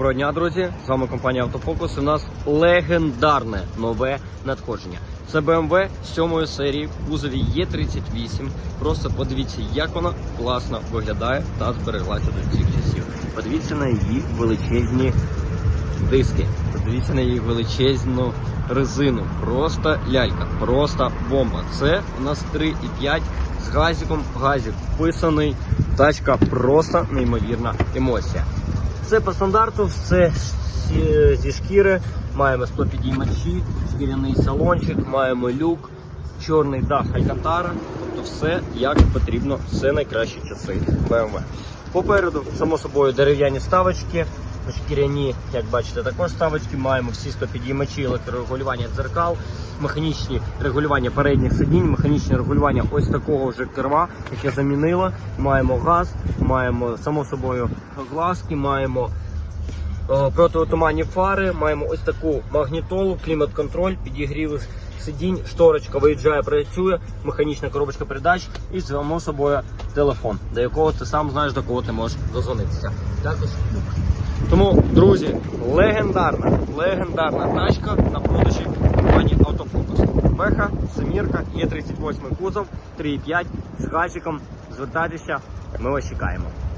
Доброго дня, друзі! З вами компанія Автофокус. І у нас легендарне нове надходження. Це BMW 7 серії в кузові Е38. Просто подивіться, як вона класно виглядає та збереглася до цих часів. Подивіться на її величезні диски. Подивіться на її величезну резину. Просто лялька, просто бомба. Це у нас 3,5 з газиком. Газик вписаний. Тачка просто неймовірна емоція. Це по стандарту, все зі- зі шкіри. Маємо 100 підіймачі, шкіряний салончик, маємо люк, чорний дах Алькантара. Тобто все як потрібно, все найкращі часи BMW. Попереду, само собою, дерев'яні ставочки, шкіряні, як бачите, також ставочки. Маємо всі 100 підіймачі, електрорегулювання дзеркал, механічні регулювання передніх сидінь, механічне регулювання ось такого вже керма, яке замінило. Маємо газ, маємо само собою глазки, маємо е, протиотуманні фари, маємо ось таку магнітолу, клімат-контроль, підігрів сидінь, шторочка виїжджає, працює, механічна коробочка передач і само собою телефон, до якого ти сам знаєш, до кого ти можеш дозвонитися. Також. Тому, друзі, легендарна, легендарна тачка на продажі компанії Автофокус. Беха, семірка, є 38 кузов, 3,5 з газиком. Звертайтеся, ми вас чекаємо.